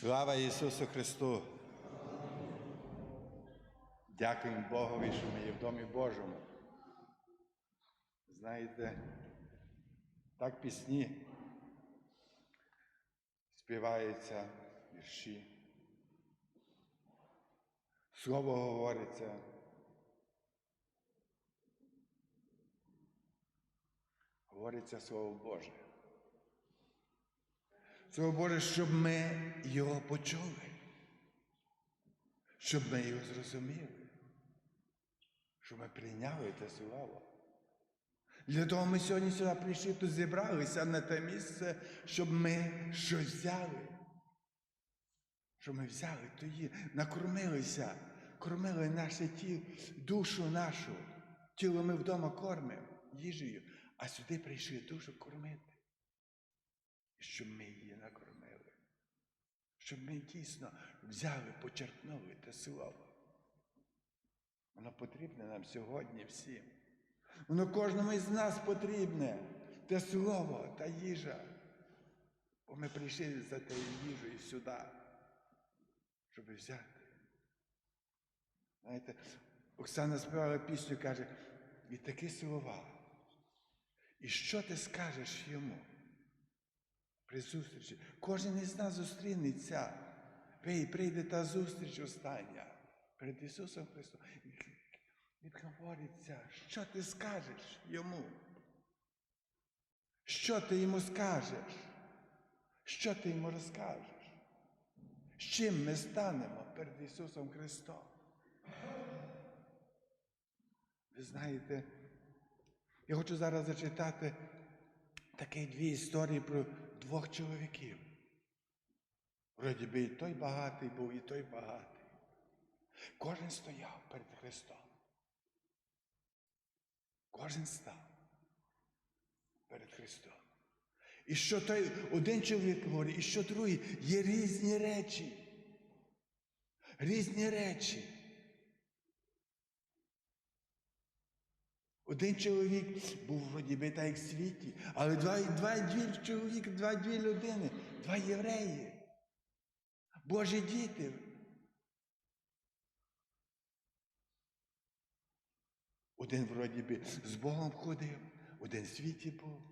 Слава Ісусу Христу! Дякуємо Богові, що ми є в Домі Божому. Знаєте, так пісні співаються вірші. Слово говориться. Говориться Слово Боже. Слово Боже, щоб ми його почули, щоб ми його зрозуміли, щоб ми прийняли те слово. Для того ми сьогодні сюди прийшли, тут зібралися на те місце, щоб ми щось взяли. Щоб ми взяли тоді, накормилися, кормили наше тіло, душу нашу. Тіло ми вдома кормимо їжею, а сюди прийшли душу кормити щоб ми її накормили, щоб ми дійсно взяли, почерпнули те слово. Воно потрібне нам сьогодні всім. Воно кожному із нас потрібне те слово та їжа. Бо ми прийшли за тією їжею сюди, щоб взяти. Знаєте, Оксана співала пісню, каже, і такі слова. І що ти скажеш йому? При зустрічі. Кожен із нас зустрінеться. Ви прийде та зустріч остання перед Ісусом Христом. Він говориться, що ти скажеш йому? Що ти йому скажеш? Що ти йому розкажеш? З чим ми станемо перед Ісусом Христом? Ви знаєте, я хочу зараз зачитати такі дві історії про двох чоловіків. Вроді би і той багатий був, і той багатий. Кожен стояв перед Христом. Кожен став перед Христом. І що той один чоловік говорить, і що другий є різні речі. Різні речі. Один чоловік був вроді би так як світі, але два, два дві чоловіки, два дві людини, два євреї. Божі діти. Один вроді би з Богом ходив, один в світі був.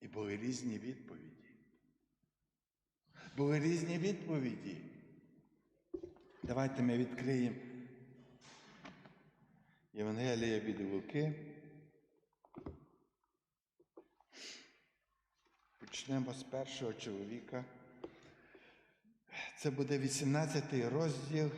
І були різні відповіді. Були різні відповіді. Давайте ми відкриємо. Євангелія від Луки. Почнемо з першого чоловіка. Це буде 18 розділ.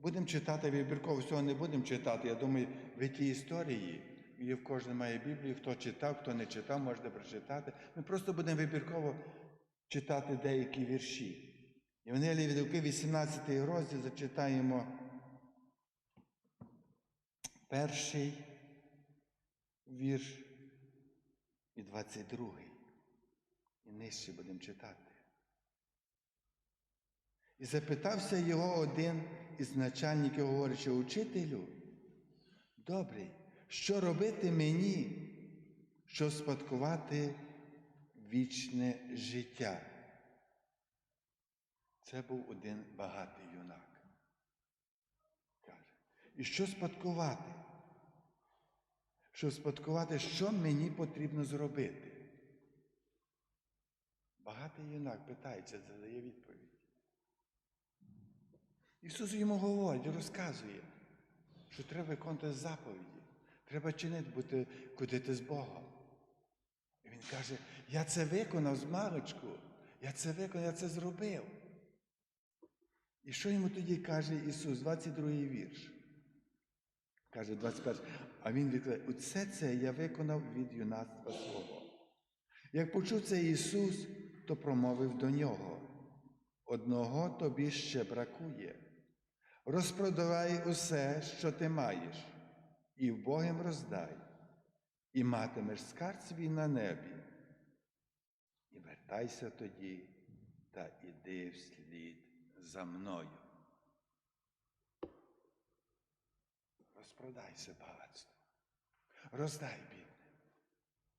Будемо читати вибірково, всього не будемо читати. Я думаю, ви ті історії. Є в кожному має Біблію, хто читав, хто не читав, можете прочитати. Ми просто будемо вибірково читати деякі вірші. Євангелія від Луки, 18 розділ, зачитаємо перший вірш і 22. І нижче будемо читати. І запитався його один із начальників, говорячи, учителю, добрий, що робити мені, щоб спадкувати вічне життя? Це був один багатий. І що спадкувати? Щоб спадкувати, що мені потрібно зробити? Багатий юнак питається, задає відповідь. Ісус йому говорить, розказує, що треба виконувати заповіді, треба чинити, бути ходити з Богом. І він каже, я це виконав з маличку, я це виконав, я це зробив. І що йому тоді каже Ісус, 22 вірш? Каже 21. А він відкладає, оце це я виконав від юнацтва свого. Як почув це Ісус, то промовив до нього. Одного тобі ще бракує. Розпродавай усе, що ти маєш, і вбогим роздай, і матимеш скарб свій на небі. І вертайся тоді та іди вслід за мною. Розпродайся багатство. Роздай бідним.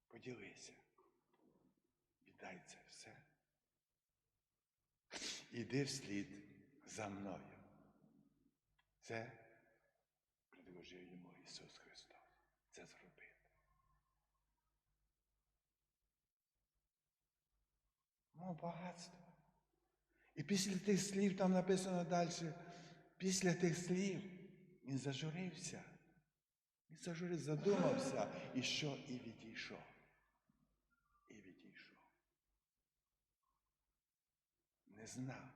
Поділися. Віддай це все. іди вслід за мною. Це предложив йому Ісус Христос. Це зробити. Мов багатство. І після тих слів, там написано далі, після тих слів він зажурився. Він зажурився, задумався, і що і відійшов. І відійшов. Не знав,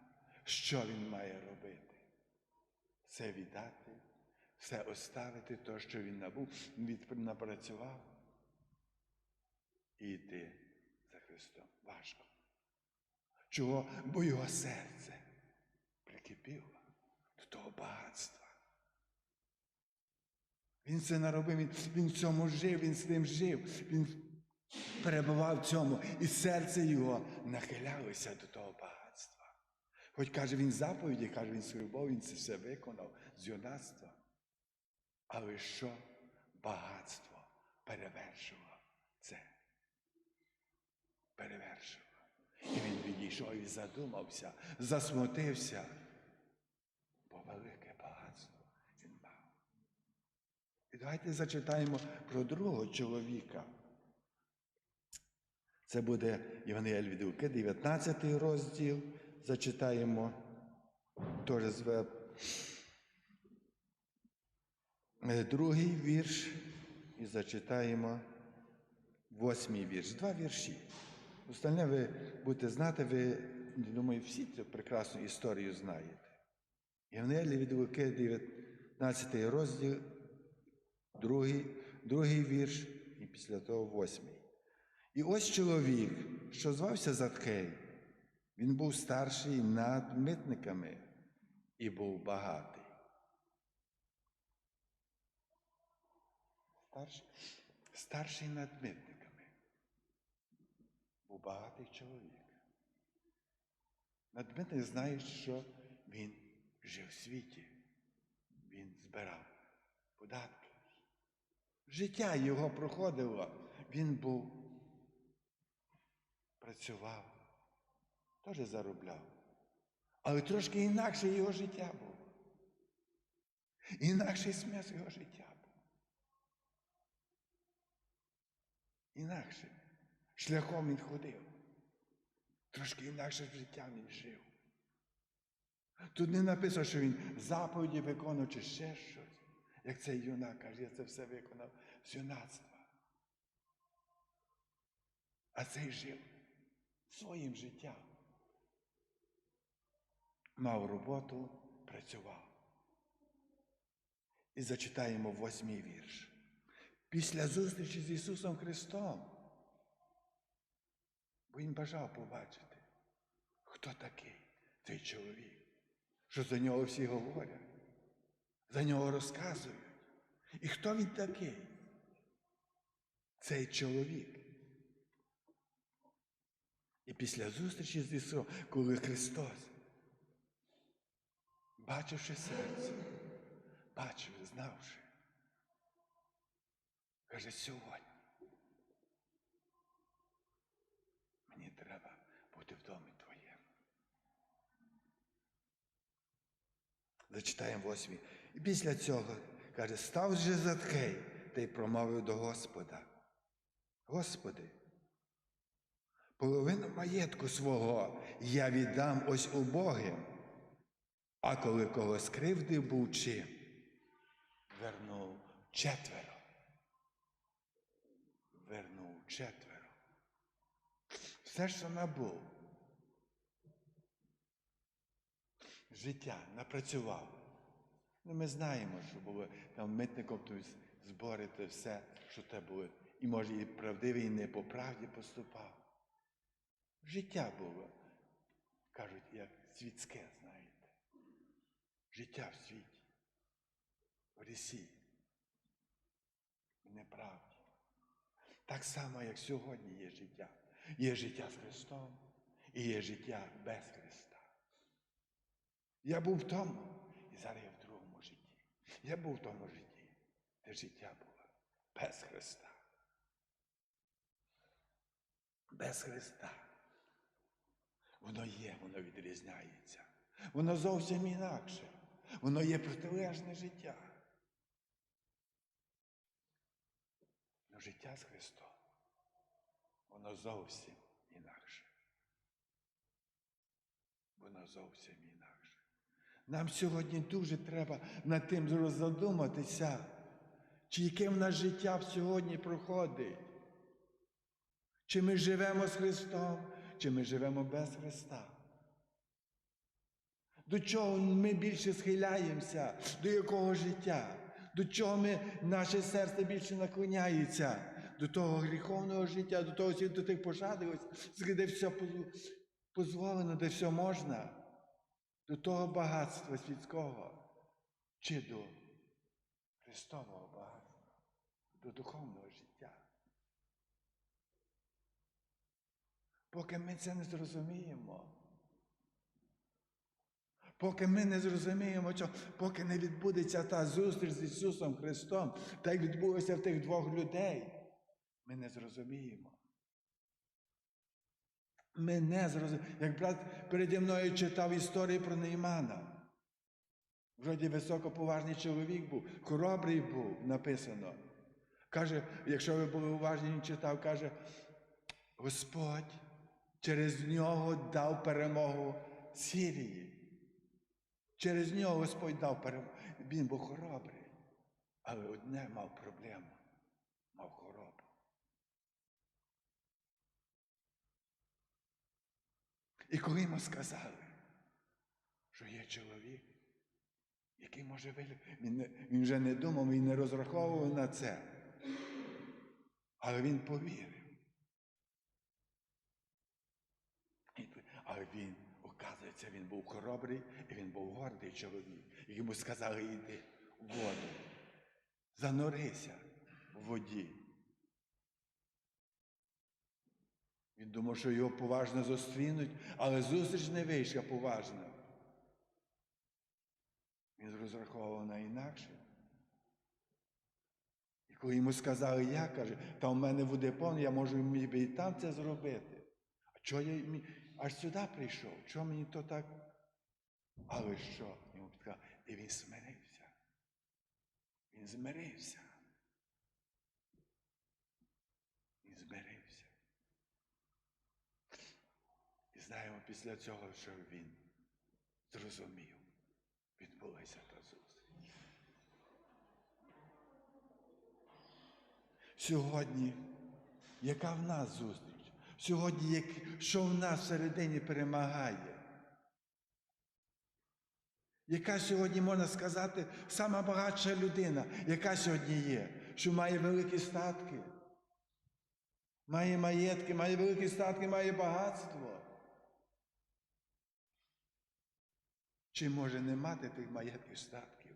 що він має робити. Все віддати, все оставити, то, що він набув, від- напрацював. І йти за Христом. Важко. Чого? Бо його серце прикипіло до того багатства. Він це наробив, він, він в цьому жив, він з тим жив, він перебував в цьому, і серце його нахилялося до того багатства. Хоч каже, він заповіді, каже, він з любов, він це все виконав з юнацтва. Але що багатство перевершило це? Перевершило. І він відійшов і задумався, засмутився, бо велике багатство він мав. І давайте зачитаємо про другого чоловіка. Це буде Євангелія від Луки, 19 розділ. Зачитаємо теж з. Е, Другий вірш і зачитаємо восьмий вірш. Два вірші. Остальне ви будете знати, ви, думаю, всі цю прекрасну історію знаєте. Євангелія від Луки, 19 розділ, другий, другий вірш і після того восьмий. І ось чоловік, що звався Затхей, він був старший над митниками і був багатий. Старший, старший над митниками. Був багатий чоловік. Надмитник знає, що він жив в світі. Він збирав податки. Життя його проходило. Він був, працював, теж заробляв. Але трошки інакше його життя було. Інакший смисл його життя був. Інакше. Шляхом він ходив. Трошки інакше життям він жив. Тут не написано, що він заповіді виконував чи ще щось. Як цей юнак каже, я це все виконав з юнацтва. А цей жив своїм життям. Мав роботу, працював. І зачитаємо восьмий вірш. Після зустрічі з Ісусом Христом. Бо він бажав побачити, хто такий цей чоловік, що за нього всі говорять, за нього розказують. І хто він такий? Цей чоловік. І після зустрічі з Ісусом, коли Христос, бачивши серце, бачив, знавши, каже, сьогодні мені треба бути в домі твоєму. Зачитаємо восьмій. І після цього каже, став же Затхей та й промовив до Господа. Господи, половину маєтку свого я віддам ось убогим, а коли кого скривдив був чим, вернув четверо. Вернув четверо. Все, що набув. Життя напрацював. Ну, ми знаємо, що було там митником тобто, зборити все, що те було. І може і правдивий, і не по правді поступав. Життя було, кажуть, як світське, знаєте. Життя в світі, в Росії, в неправді. Так само, як сьогодні є життя. Є життя з Христом і є життя без Христа. Я був в тому, і зараз я. Я був в тому житті, де життя було без Христа. Без Христа. Воно є, воно відрізняється. Воно зовсім інакше. Воно є протилежне життя. Но життя з Христом. Воно зовсім інакше. Воно зовсім інакше. Нам сьогодні дуже треба над тим задуматися, чи яке в нас життя сьогодні проходить. Чи ми живемо з Христом, чи ми живемо без Христа. До чого ми більше схиляємося, до якого життя, до чого ми, наше серце більше наклоняється, до того гріховного життя, до того до тих пожадливостей, де все дозволено, де все можна, до того багатства світського, чи до Христового багатства, до духовного життя. Поки ми це не зрозуміємо, поки ми не зрозуміємо, що, поки не відбудеться та зустріч з Ісусом Христом, так відбулося в тих двох людей, ми не зрозуміємо. Ми не. Як брат переді мною читав історії про Неймана. Вроді високоповажний чоловік був, хоробрий був, написано. Каже, якщо ви були уважні, він читав, каже, Господь через нього дав перемогу Сирії. Через нього Господь дав перемогу. Він був хоробрий, але одне мав проблему, мав хворобу. І коли йому сказали, що є чоловік, який може вилікувати, він, він вже не думав, він не розраховував на це. Але він повірив. Але він, оказується, він був хоробрий і він був гордий чоловік. І йому сказали, йди в воду, занорися в воді. Він думав, що його поважно зустрінуть, але зустріч не вийшла поважна. Він розраховував на інакше. І коли йому сказали, я каже, та в мене води повно, я можу міг і там це зробити. А чого я аж сюди прийшов? Чого мені то так? Але що? Йому сказали, і він смирився. Він змирився. Він змирився. І знаємо після цього, що він зрозумів, відбулася та зустріч. Сьогодні, яка в нас зустріч? Сьогодні, як, що в нас всередині перемагає? Яка сьогодні, можна сказати, сама багатша людина, яка сьогодні є, що має великі статки, має маєтки, має великі статки, має багатство. Чи може не мати тих маєтків статків,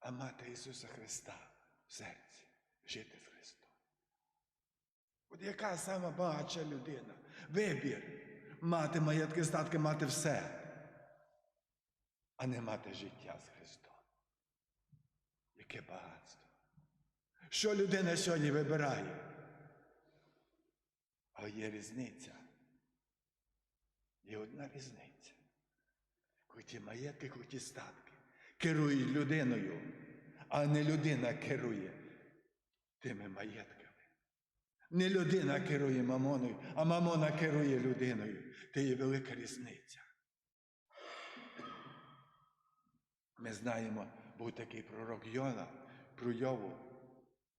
а мати Ісуса Христа в серці, жити з Христом? От яка сама багатша людина? Вибір мати маєтки, статки, мати все, а не мати життя з Христом. Яке багатство? Що людина сьогодні вибирає? Але є різниця. Є одна різниця. Коли ті маєтки, коли ті статки керують людиною, а не людина керує тими маєтками. Не людина керує мамоною, а мамона керує людиною. Це є велика різниця. Ми знаємо, був такий пророк Йона про Йову.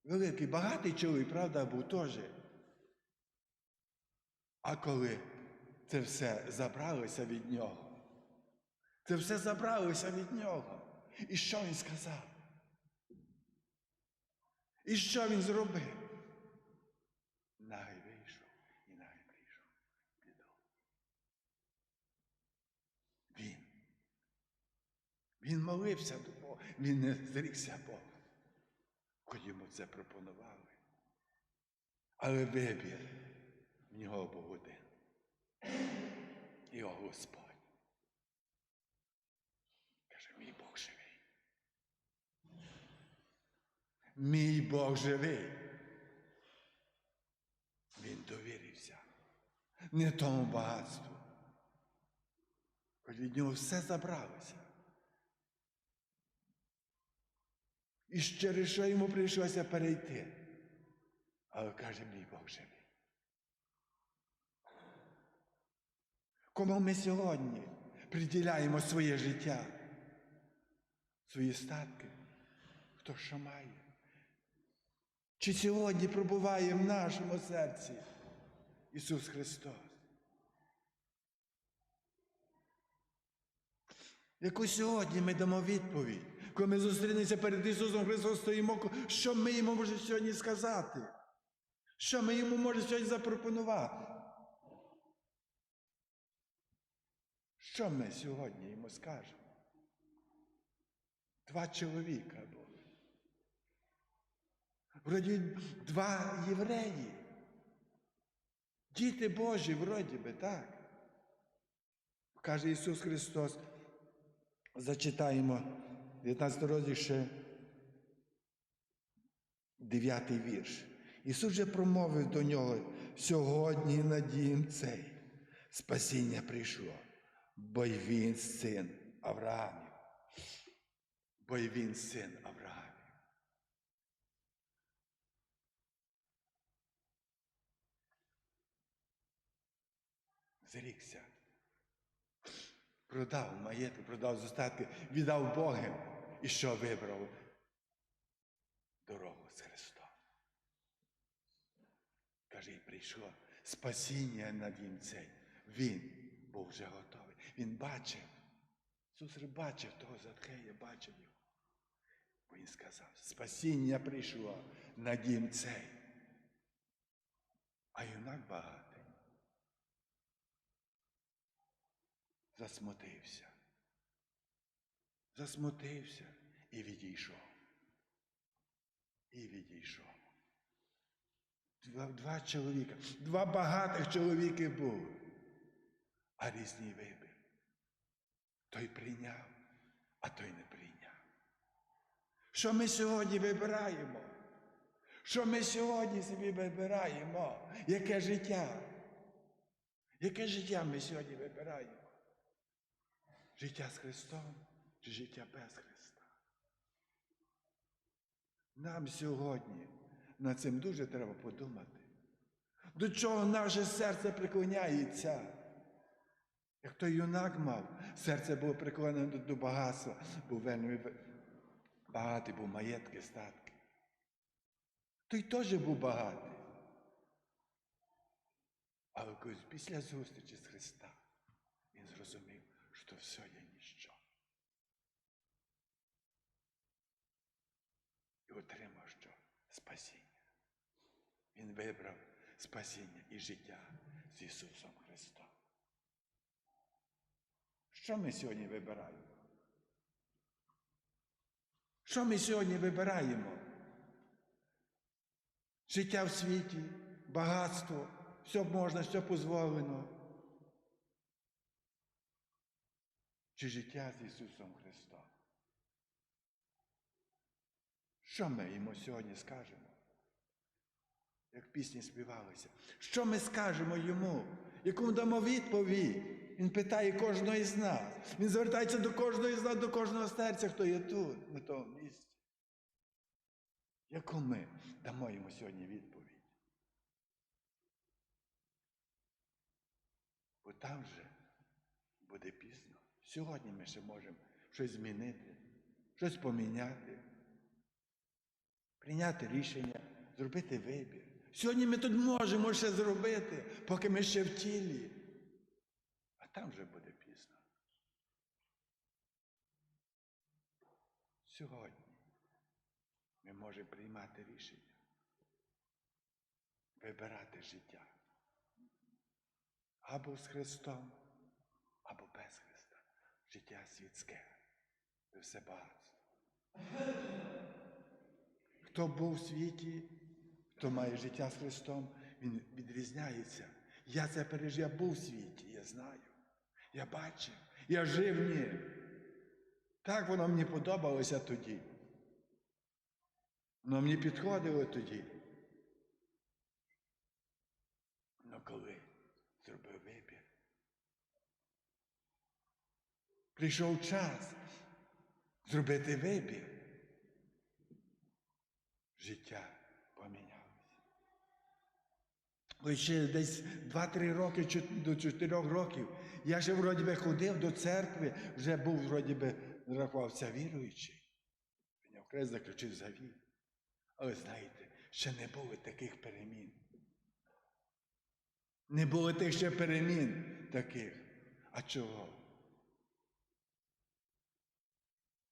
Великий, багатий чоловік, правда, був теж. А коли це все забралося від нього, це все забралося від нього. І що він сказав? І що він зробив? Нагай вийшов і нагай прийшов. Піду. Він. Він молився до Бога, він не зрікся Бога. Хоч йому це пропонували. Але вибір в нього був один. Його Господь. Каже, мій Бог живий. Мій Бог живий. Він довірився. не тому багатству. Хоч від нього все забралося. І через що йому прийшлося перейти. Але каже, мій Бог живий. Кому ми сьогодні приділяємо своє життя, свої статки, хто що має? Чи сьогодні пробуває в нашому серці Ісус Христос? Яку сьогодні ми дамо відповідь, коли ми зустрінемося перед Ісусом Христом, стоїмо, що ми йому можемо сьогодні сказати? Що ми йому можемо сьогодні запропонувати? Що ми сьогодні йому скажемо? Два чоловіка були. Вроді два євреї. Діти Божі, вроді би, так. Каже Ісус Христос, зачитаємо 19 розділ ще 9 вірш. Ісус же промовив до нього, сьогодні надієм цей. Спасіння прийшло, бо й він син Авраамів. Бо й він син Авраамів. Зрікся. Продав маєток, продав зостатки, віддав Богом. І що вибрав? Дорогу з Христом. Каже, і прийшло спасіння над їм цей. Він був вже готовий. Він бачив. Ісус бачив того Затхея, бачив його. Бо він сказав, спасіння прийшло на дім цей. А юнак багатий. Засмутився. Засмутився і відійшов. І відійшов. Два, два чоловіка, два багатих чоловіки були, а різний вибір. Той прийняв, а той не прийняв. Що ми сьогодні вибираємо? Що ми сьогодні собі вибираємо? Яке життя? Яке життя ми сьогодні вибираємо? Життя з Христом чи життя без Христа? Нам сьогодні над цим дуже треба подумати. До чого наше серце приклоняється? Як той юнак мав, серце було приклонене до- до багатства, був вельми багатий, був маєтки, статки. Той теж був багатий. Але колись після зустрічі з Христа він зрозумів, що все є ніщо. І отримав що? Спасіння. Він вибрав спасіння і життя з Ісусом Христом. Що ми сьогодні вибираємо? Що ми сьогодні вибираємо? Життя в світі, багатство, все можна, все дозволено. Чи життя з Ісусом Христом? Що ми йому сьогодні скажемо? Як пісні співалися. Що ми скажемо йому? Яку дамо відповідь? Він питає кожного із нас. Він звертається до кожного із нас, до кожного серця, хто є тут, на тому місці. Яку ми дамо йому сьогодні відповідь? Бо там вже буде пізно. Сьогодні ми ще можемо щось змінити, щось поміняти, прийняти рішення, зробити вибір. Сьогодні ми тут можемо ще зробити, поки ми ще в тілі. Там вже буде пізно. Сьогодні ми можемо приймати рішення, вибирати життя. Або з Христом, або без Христа. Життя світське, це все багатство. Хто був в світі, хто має життя з Христом, він відрізняється. Я це пережив, я був в світі, я знаю. Я бачив, я жив ні. Так воно мені подобалося тоді. Воно мені підходило тоді. Ну коли зробив вибір. Прийшов час зробити вибір життя ще десь 2-3 роки до 4 років я ще вроді би ходив до церкви, вже був вроді би рахувався віруючий. Прийняв хрест, заключив завіт. Але знаєте, ще не було таких перемін. Не було тих ще перемін таких. А чого?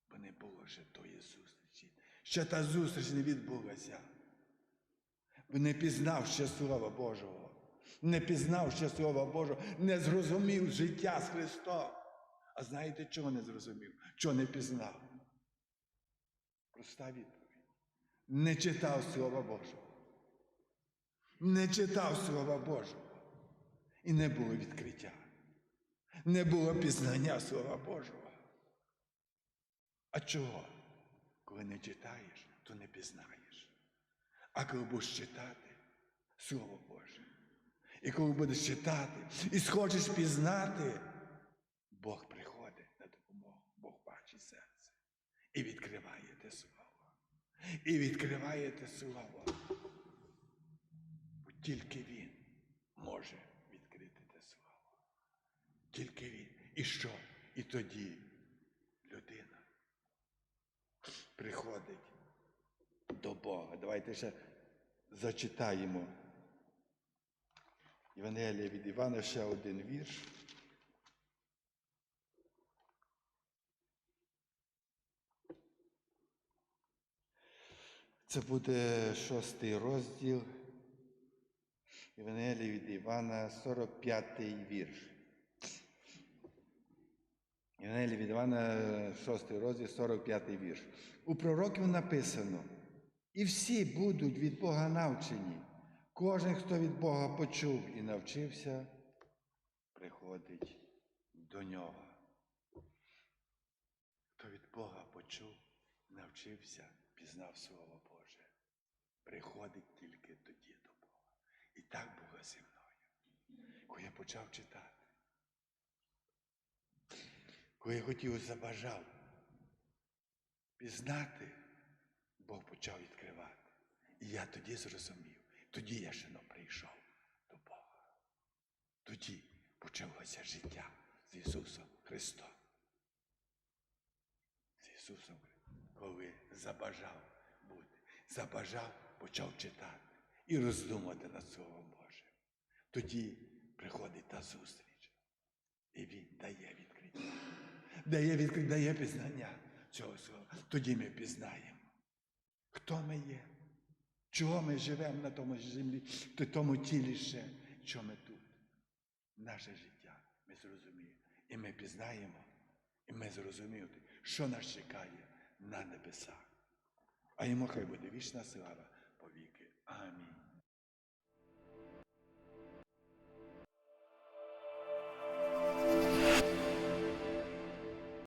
Бо не було ще тої зустрічі. Ще та зустріч не відбулася. Не пізнав ще Слова Божого. Не пізнав ще Слова Божого, не зрозумів життя з Христом. А знаєте, чого не зрозумів? Чого не пізнав? Проста відповідь. Не читав Слова Божого. Не читав Слова Божого. І не було відкриття. Не було пізнання Слова Божого. А чого? Коли не читаєш, то не пізнаєш. А коли будеш читати Слово Боже, і коли будеш читати і схочеш пізнати, Бог приходить на допомогу, Бог бачить серце. І відкриває те слово. І відкриває те слово. Бо тільки Він може відкрити те слово. Тільки Він. І що? І тоді людина приходить до Бога. Давайте ще зачитаємо. Євангелія від Івана ще один вірш. Це буде шостий розділ. Євангелія від Івана, 45-й вірш. Євангелія від Івана, 6 розділ, 45 вірш. У пророків написано: і всі будуть від Бога навчені. Кожен, хто від Бога почув і навчився, приходить до нього. Хто від Бога почув, навчився, пізнав Слово Боже, приходить тільки тоді до Бога. І так було зі мною. Коли я почав читати. Коли я хотів забажав пізнати, Бог почав відкривати. І я тоді зрозумів, тоді я ще не прийшов до Бога. Тоді почалося життя з Ісусом Христом. З Ісусом, коли забажав бути, забажав, почав читати і роздумати над Словом Божим. Тоді приходить та зустріч. І Він дає відкриття дає відкриття, дає пізнання цього слова. Тоді ми пізнаємо, хто ми є, чого ми живемо на тому землі, в тому тілі ще, що ми тут. Наше життя ми зрозуміємо. І ми пізнаємо, і ми зрозуміємо, що нас чекає на небесах. А йому хай буде вічна слава повіки. Амінь.